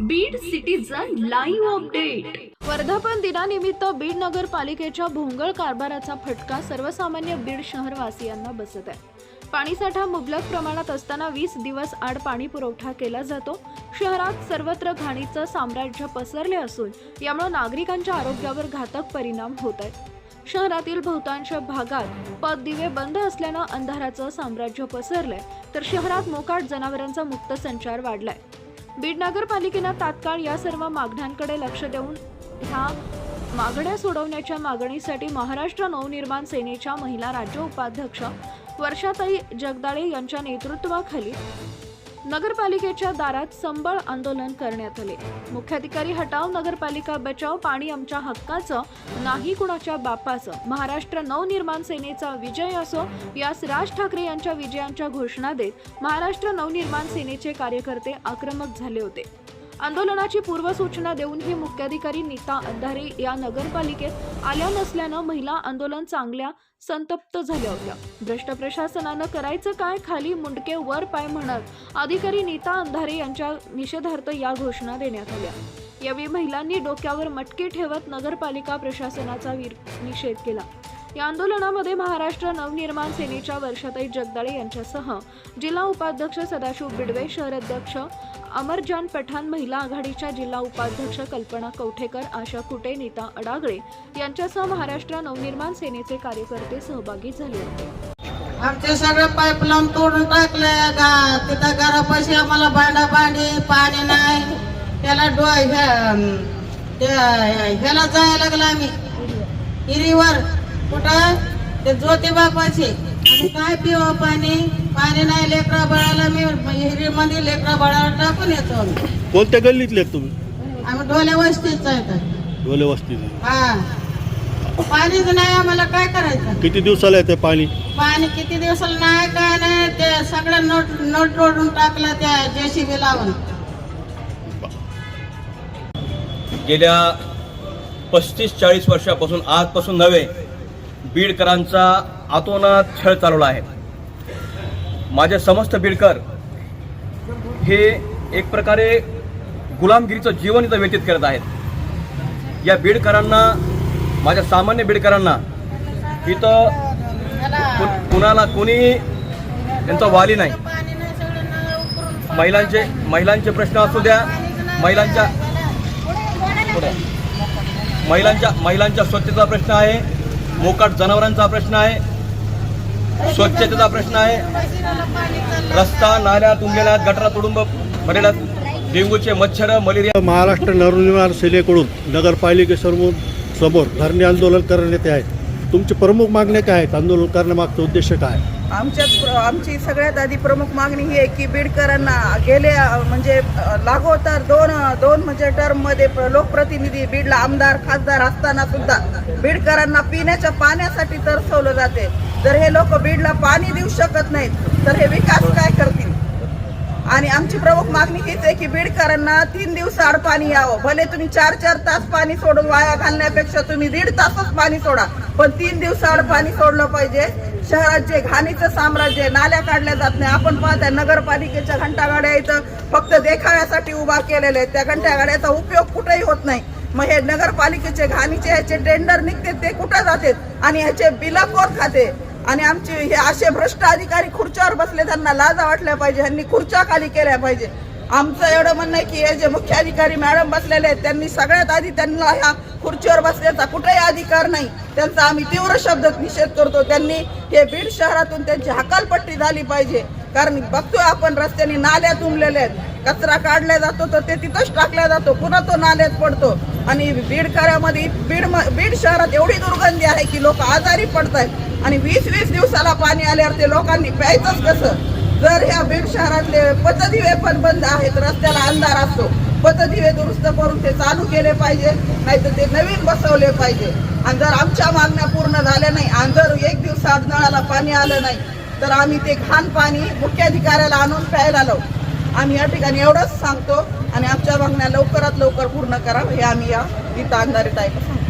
Beed citizen live update वर्धापन दिनानिमित्त बीड नगरपालिकेच्या भोंगळ कारभाराचा फटका सर्वसामान्य बीड शहरवासियांना बसत आहे. पाणीसाठा मुबलक प्रमाणात असताना वीस दिवस आड पाणी पुरवठा केला जातो. शहरात सर्वत्र घाणीचं साम्राज्य पसरले असून यामुळे नागरिकांच्या आरोग्यावर घातक परिणाम होत आहे शहरातील बहुतांश भागात पददिवे बंद असल्यानं अंधाराचं साम्राज्य पसरलंय. तर शहरात मोकाट जनावरांचा मुक्त संचार वाढलाय. बीड नगरपालिकेनं तात्काळ या सर्व मागण्यांकडे लक्ष देऊन ह्या मागण्या सोडवण्याच्या मागणीसाठी महाराष्ट्र नवनिर्माण सेनेच्या महिला राज्य उपाध्यक्ष वर्षाताई जगदाळे यांच्या नेतृत्वाखाली नगरपालिकेच्या दारात संबळ आंदोलन करण्यात आले. मुख्याधिकारी हटाव नगरपालिका बचाव पाणी आमच्या हक्काचं नाही कुणाच्या बापाचं. महाराष्ट्र नवनिर्माण सेनेचा विजय असो यास राज ठाकरे यांच्या विजयांच्या घोषणा देत महाराष्ट्र नवनिर्माण सेनेचे कार्यकर्ते आक्रमक झाले होते. आंदोलनाची पूर्वसूचना देऊनही मुख्याधिकारी नीता अंधारे या नगरपालिकेत आल्या नसल्यानं महिला आंदोलन चांगल्या संतप्त झाल्या होत्या. भ्रष्ट प्रशासनानं करायचं काय खाली मुंडके वर पाय म्हणत अधिकारी नीता अंधारे यांच्या निषेधार्थ या घोषणा देण्यात आल्या. यावेळी महिलांनी डोक्यावर मटके ठेवत नगरपालिका प्रशासनाचा वीर- निषेध केला. या आंदोलनामध्ये महाराष्ट्र नवनिर्माण सेनेच्या वर्षाताई जगदाळे यांच्यासह जिल्हा उपाध्यक्ष सदाशिव बिडवे शहर अध्यक्ष अमरजान पठाण महिला आघाडीच्या जिल्हा उपाध्यक्ष कल्पना कवठेकर आशा कुटे नीता अडागळे यांच्यासह महाराष्ट्र नवनिर्माण सेनेचे कार्यकर्ते सहभागी झाले. होते आमचे सगळे पाईपलाईन तोडून टाकले का तिथं घरापाशी आम्हाला भांडा भांडी पाणी नाही. त्याला डो त्या- ह्याला जायला लागला आम्ही. हिरीवर. कुठं? ते ज्योतिबापाशी. आणि काय पिवा पाणी? पाणी नाही लेकरा बाळाला मी हिरीमध्ये लेकरा बाळाला टाकून येतो आम्ही. कोणत्या गल्लीतले आहेत तुम्ही? आम्ही डोल्या वस्तीच आहे डोले वस्ती हा. पाणीच नाही आम्हाला काय करायचं? किती दिवसाला येते पाणी? पाणी किती दिवसाला नाही काय नाही ते सगळं नोट नोट तोडून टाकलं त्या जेसीबी लावून. गेल्या पस्तीस चाळीस वर्षापासून आजपासून नव्हे बीडकरांचा आतोनात छळ चालवला आहे. माझे समस्त बीडकर हे एक प्रकारे गुलामगिरीचं जीवन इथं व्यतीत करत आहेत. या बीडकरांना माझ्या सामान्य बीडकरांना इथं कु- कुणाला कोणी त्यांचा वाली नाही. महिलांचे महिलांचे प्रश्न असू द्या महिलांच्या महिलांच्या महिलांच्या स्वच्छतेचा प्रश्न आहे मोकाट जनावरांचा प्रश्न आहे स्वच्छतेचा प्रश्न आहे. रस्ता नाल्या तुंबलेल्या गटारा तुडुंब भरलेल्या. डेंग्यूचे मच्छर मलेरिया. महाराष्ट्र नवनिर्माण सेनेकडून नगरपालिकेसमोर समोर धरणे आंदोलन करण्यात येत आहे. तुमची प्रमुख मागण्या काय आहेत? आंदोलन करण्यामागचा उद्देश काय? आमच्यात प्र- आमची सगळ्यात आधी प्रमुख मागणी ही आहे की बीडकरांना गेले म्हणजे लागोतर दोन दोन म्हणजे टर्ममध्ये प्र- लोकप्रतिनिधी बीडला आमदार खासदार असताना सुद्धा बीडकरांना पिण्याच्या पाण्यासाठी तरसवलं जाते. जर हे लोक बीडला पाणी देऊ शकत नाहीत तर हे विकास काय करतील? आणि आमची प्रमुख मागणी हीच आहे की बीडकरांना तीन दिवस आड पाणी यावं. भले तुम्ही चार चार तास पाणी सोडून वाया घालण्यापेक्षा तुम्ही दीड तासच पाणी सोडा पण तीन दिवस आड पाणी सोडलं पाहिजे. शहरात जे घाणीचं साम्राज्य नाल्या काढल्या जात नाही. आपण पाहताय नगरपालिकेच्या घंटागाड्या इथं फक्त देखाव्यासाठी उभा केलेले आहेत. त्या घंटागाड्याचा उपयोग कुठेही होत नाही. मग हे नगरपालिकेचे घाणीचे ह्याचे टेंडर निघते ते कुठं जाते? आणि ह्याचे बिला कोण खाते. आणि आमचे हे असे भ्रष्ट अधिकारी खुर्च्यावर बसले त्यांना लाजा वाटल्या पाहिजे ह्यांनी खुर्च्या खाली केल्या पाहिजे. आमचं एवढं म्हणणं आहे की हे जे मुख्य अधिकारी मॅडम बसलेले आहेत त्यांनी सगळ्यात आधी त्यांना ह्या खुर्चीवर बसण्याचा कुठेही अधिकार नाही. त्यांचा आम्ही तीव्र शब्दात निषेध करतो त्यांनी हे बीड शहरातून त्यांची हकालपट्टी झाली पाहिजे. कारण बघतोय आपण रस्त्याने नाल्या तुंबलेले आहेत. कचरा काढला जातो तर ते तिथंच टाकला जातो पुन्हा तो नाल्यात पडतो. आणि बीडकऱ्यामध्ये बीड बीड शहरात एवढी दुर्गंधी आहे की लोक आजारी पडत आहेत आणि वीस वीस दिवसाला पाणी आल्यावर ते लोकांनी प्यायचंच कसं? जर ह्या बीड शहरातले पथदिवे पण बंद आहेत रस्त्याला अंधार असतो पथदिवे दुरुस्त करून ते चालू केले पाहिजे नाहीतर ते नवीन बसवले पाहिजे. आणि जर आमच्या मागण्या पूर्ण झाल्या नाही आणि जर एक दिवसात नळाला पाणी आलं नाही तर आम्ही ते घाण पाणी मुख्याधिकाऱ्याला आणून प्यायला लावू. आम्ही या ठिकाणी एवढंच सांगतो आणि आमच्या मागण्या लवकरात लवकर पूर्ण करावं हे आम्ही या गीता अंधारे टाईप सांगतो